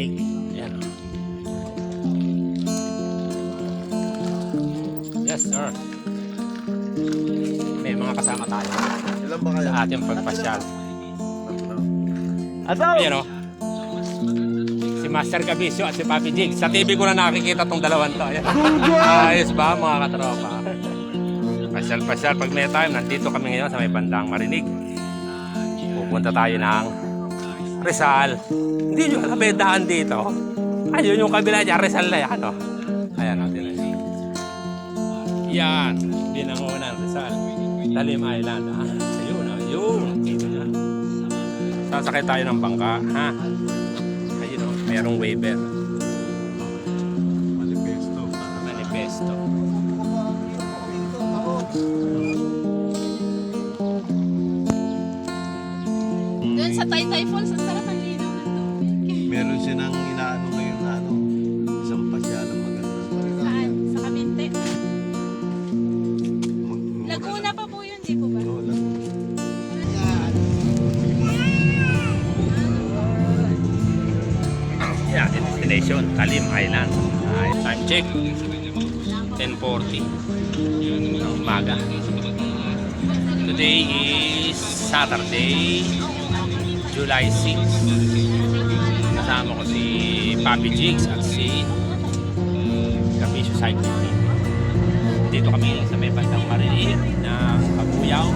lake. Ayan. Yes, sir. May mga kasama tayo Ilan ba kayo? sa ating pagpasyal. Asaw! Ayan o. Si Master Cabisio at si Papi Jig. Sa TV ko na nakikita tong dalawang to. Ayan. Ayos ba mga katropa? Pasyal-pasyal. Pag may time, nandito kami ngayon sa may bandang marinig. Pupunta tayo ng Rizal. Hindi nyo alam may daan dito. Ayun yung kabila niya, Rizal na yan. Oh. Ayan o, tinan niyo. Yan. Binangunan, Rizal. Talim Island. Ah, ayun, ayun. Dito na. Sasakay tayo ng bangka, ha? Ayun o, mayroong waiver. Manifesto. Manifesto. Doon sa Taytay Falls, destination, Talim Island. Ay, time check. 10.40 ng umaga. Today is Saturday, July 6. Kasama ko si Papi Jigs at si Kabisyo Cycling Team. Dito kami sa may bandang marinig na Kabuyaw.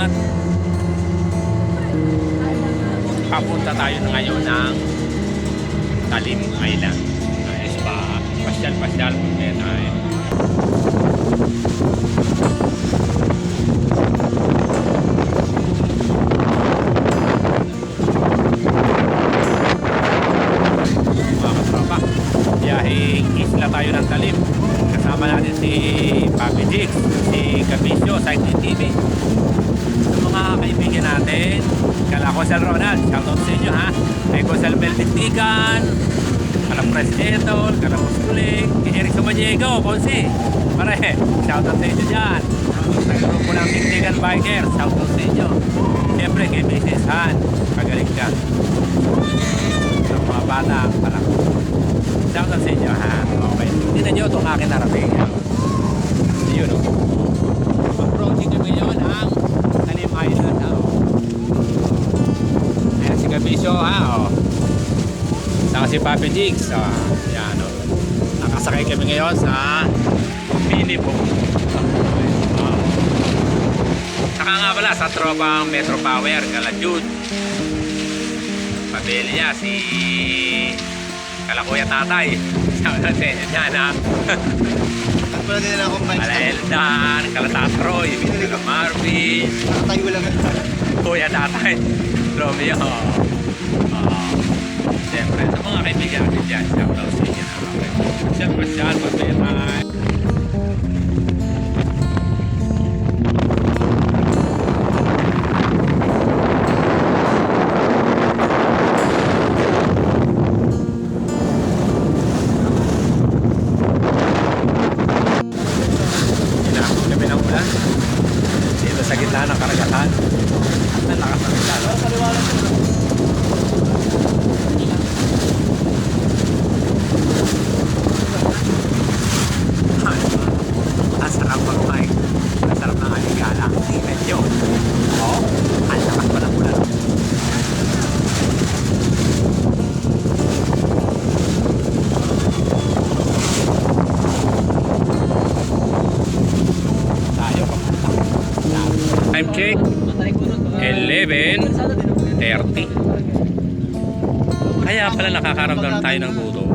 At papunta tayo na ngayon ng Talim Island. Ayos ba? Pasyal-pasyal kung may time. Isla tayo ng Talim. Kasama natin si Papi Jix, si Cabisyo, Cycling TV mga kaibigan natin. Kala ko Sal Ronald, shoutout sa inyo ha. Kay Gonzalo Meltiktigan, kala Presidente, kala Kusulik, kay Eric Samaniego, Ponce. Pare, shoutout sa inyo dyan. Sa grupo ng Tiktigan Biker, shoutout sa inyo. Siyempre kay Mrs. Han, kagaling ka. Sa mga bata, pala. Shoutout sa inyo ha. Okay. Tingnan nyo itong akin narating. Yun o. Approaching kami ngayon ang Island ha. oh. Ayan si Gabisyo ha. Oh. Saka si Papi Jigs. Oh. Yan o. Nakasakay kami ngayon sa. Oh. Saka nga pala sa tropang Metro Power, kala Jude. Pabili niya si Kalakuya Tatay. Sabi natin, yan ha. Pala nila akong bike Kala Eldan, kala Tatroy, kala Marvin, Tayo lang. Kuya Tatay, Romeo. Oh. Siyempre, sa mga kaibigan dyan, shout out sa inyo. Siyempre, siya, pagbayamay. Hinahon Time check. 11.30 Kaya pala nakakaramdam tayo ng gutom.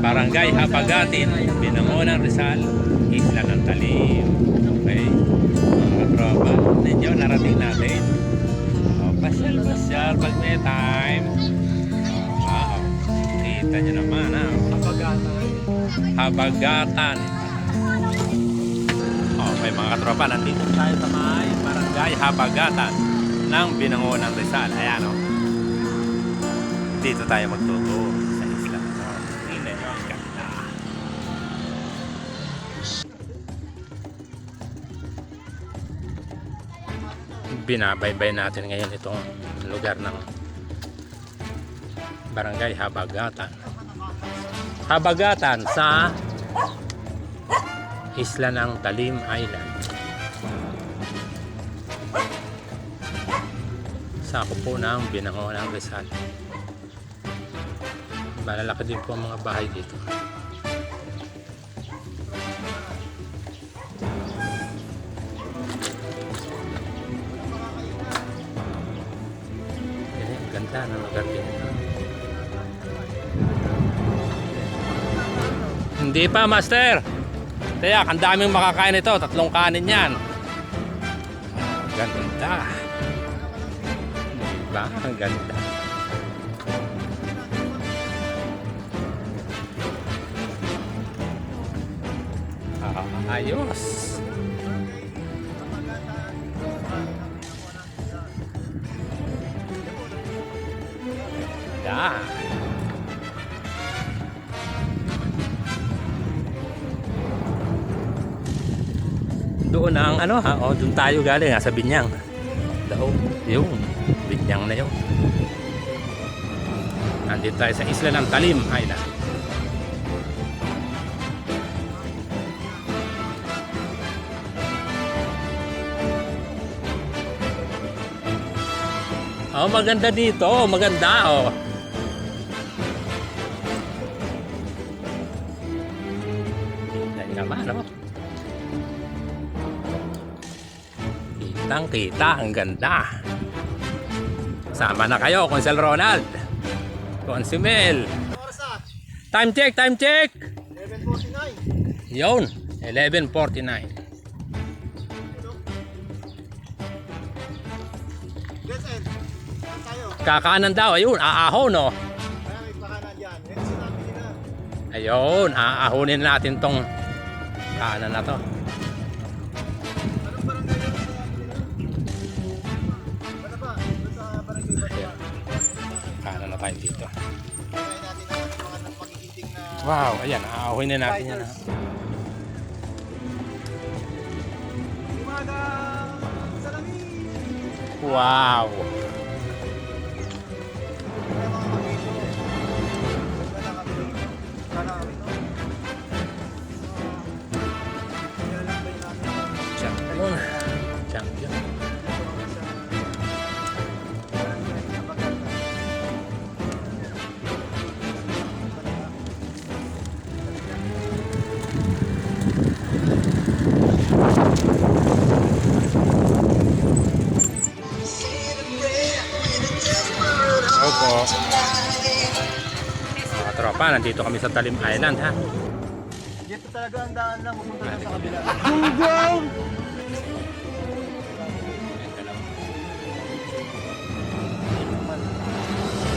Barangay Hapagatin, Binangonan, Rizal, Isla ng Talim. Okay? Mga katropa, ninyo, narating natin. Oh, pasyal, pasyal, pag may time. Oh, wow. Kita nyo naman, ha? Habagatan. Habagatan. Okay mga katropa, nandito tayo sa may barangay Habagatan ng Binangonan Rizal. Ayan o. Dito tayo magtuturo sa isla. So, tingnan nyo ang. Binabaybay natin ngayon itong lugar ng Barangay Habagatan. Habagatan sa isla ng Talim Island. Sakop po ng Binango ng Rizal. Malalaki din po ang mga bahay dito. Ang ganda ng lugar din. Hindi pa, Master! Tiyak, ang daming makakain ito. Tatlong kanin yan. Ah, Ganda. Diba? Ang ganda. Ah, ayos. Yeah. Ano ha, oh, doon tayo galing ha, sa Binyang. Daw, yung Binyang na yun. Nandito tayo sa isla ng Talim Island. Oh, maganda dito. Maganda, oh. Kitang kita, ang ganda. Sama na kayo, Consel Ronald. Consimel. Time check, time check. 11.49. Yun, 11.49. Yes, sir. Saan tayo? Kakanan daw, ayun, aaho, no? Ayun, aahonin natin tong kanan na to. Tayo dito. Na... Wow, ayan, aahonin natin yan. ha. Wow. Tropa, nandito kami sa Talim Island ha. Dito talaga ang daan lang pupunta lang sa kabila.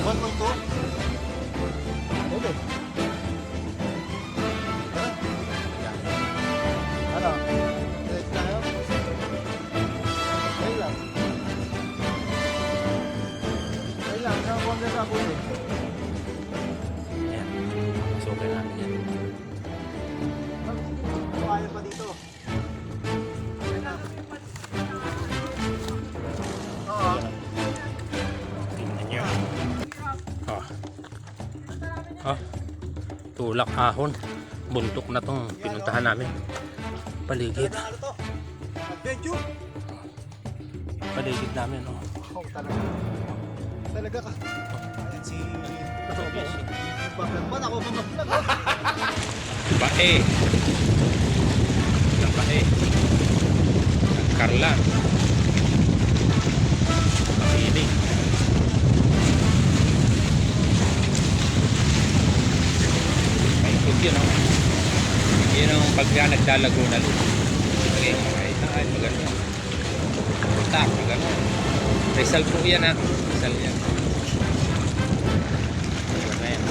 One point two? Oh. Tulak ahon. Buntok na tong pinuntahan namin. Paligid. Paligid namin. Oh. Oh, talaga. Talaga ka. Ayan si... Nagbablog ba? Ako. Bae. Bae. Carla. Pagka nagdalago na lupa. Okay, okay. Ay, maganda. Tak, maganda. Rizal po yan, ha. Rizal yan. Ayun na yan.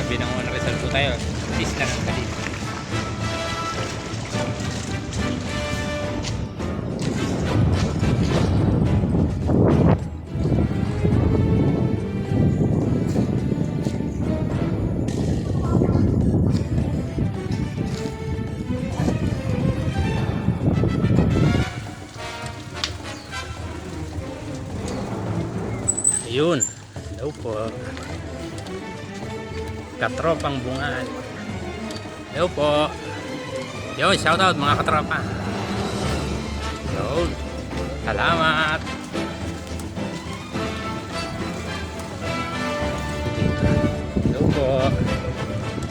Sabi ng mga Rizal po tayo, isla ng Talim. Ayun. Po. Katropang bungaan. Hello po. Yun, shoutout mga katropa. Yun. Salamat. Hello po.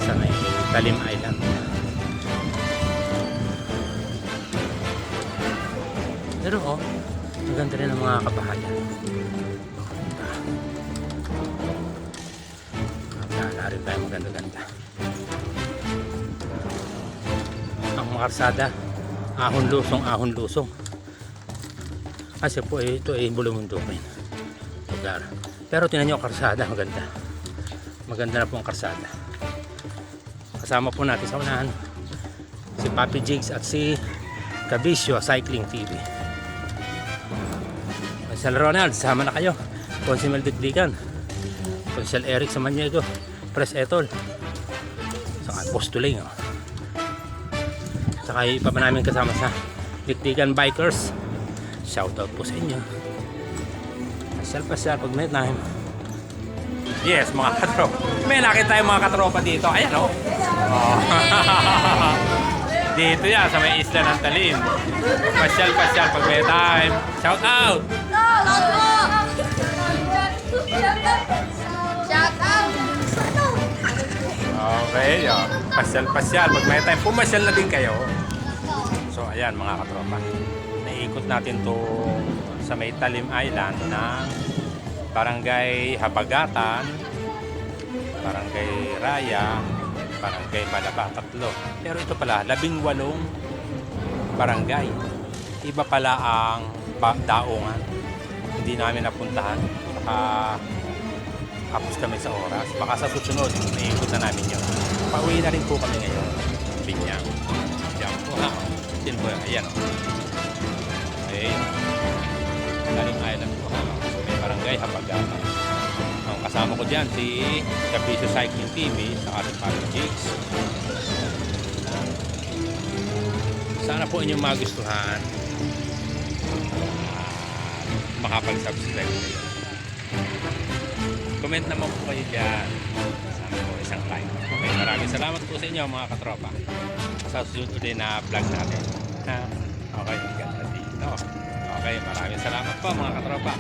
Sa may Talim Island. Pero oh, ang rin ng mga kabahayan. Wala rin tayo maganda-ganda. Ang mga karsada, ahon lusong, ahon lusong. Kasi po eh, ito ay bulumundukin. Lugar. Pero tinan nyo karsada, maganda. Maganda na po ang karsada. Kasama po natin sa unahan si Papi Jigs at si Cabisio Cycling TV. Sir Ronald, sama na kayo. Consimel Dikdikan. Consul Eric Samaniego. Pres Etol. Saka Postuling. Oh. Saka iba pa namin kasama sa Dikdikan Bikers. Shoutout po sa inyo. Pasyal pasyal pag may time. Yes, mga katropa. May nakita tayong mga katropa dito. Ayan oh. oh. dito yan, sa may isla ng Talim. Pasyal pasyal pag may time. Shout out! Shout Okay, oh. pasyal-pasyal. Pag may time, pumasyal na din kayo. So, ayan mga katropa. Naiikot natin to sa may Talim Island ng Barangay Habagatan, Barangay Raya, Barangay Malaba, tatlo. Pero ito pala, labing walong barangay. Iba pala ang daungan. Hindi namin napuntahan. Saka tapos kami sa oras. Baka sa susunod, naiikot na namin yun. Pauwi na rin po kami ngayon. Binyang. Diyan po ha. Din po. Ayan. Okay. Talim Island po ha. May barangay Hapagata. Ang kasama ko dyan si Capiso Cycling TV sa ating Palo Jigs. Sana po inyong magustuhan. Makapag-subscribe kayo. Comment naman po kayo dyan. Sana po isang like. Okay, maraming salamat po sa inyo mga katropa. Sa susunod ulit na vlog natin. Ha? Okay, ganda dito. Okay, maraming salamat po mga katropa.